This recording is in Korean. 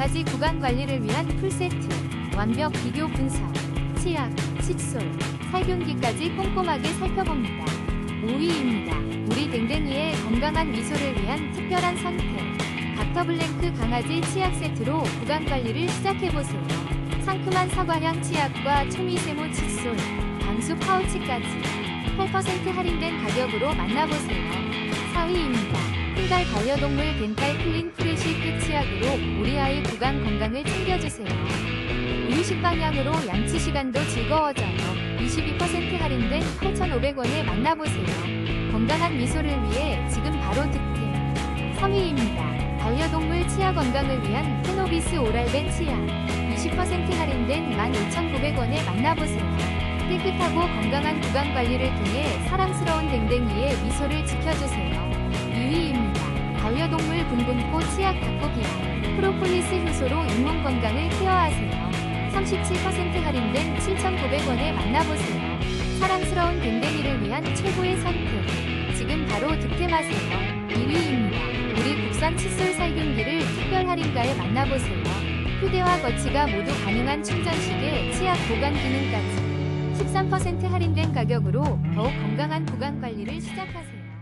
강아지 구강 관리를 위한 풀세트, 완벽 비교 분석, 치약, 칫솔, 살균기까지 꼼꼼하게 살펴봅니다. 5위입니다. 우리 댕댕이의 건강한 미소를 위한 특별한 선택. 닥터블랭크 강아지 치약 세트로 구강 관리를 시작해보세요. 상큼한 사과향 치약과 초미세모 칫솔, 방수 파우치까지 8% 할인된 가격으로 만나보세요. 4위입니다. 큰달 반려동물 덴탈 클린 프레쉬 팩치약으로 우리 아이 구강 건강을 챙겨주세요. 우유식 방향으로 양치 시간도 즐거워져요. 22% 할인된 8,500원에 만나보세요. 건강한 미소를 위해 지금 바로 득템. 3위입니다. 반려동물 치아 건강을 위한 페노비스 오랄벤 치약. 20% 할인된 15,900원에 만나보세요. 깨끗하고 건강한 구강 관리를 통해 사랑스러운 댕댕이의 미소를 지켜주세요. 2위입니다. 반려동물 분분포 치약 닭고기와 프로폴리스 효소로 잇몸 건강을 케어하세요. 37% 할인된 7,900원에 만나보세요. 사랑스러운 댕댕이를 위한 최고의 선택. 지금 바로 득템하세요. 1위입니다. 우리 국산 칫솔 살균기를 특별 할인가에 만나보세요. 휴대와 거치가 모두 가능한 충전식에 치약 보관 기능까지 13% 할인된 가격으로 더욱 건강한 구강 관리를 시작하세요.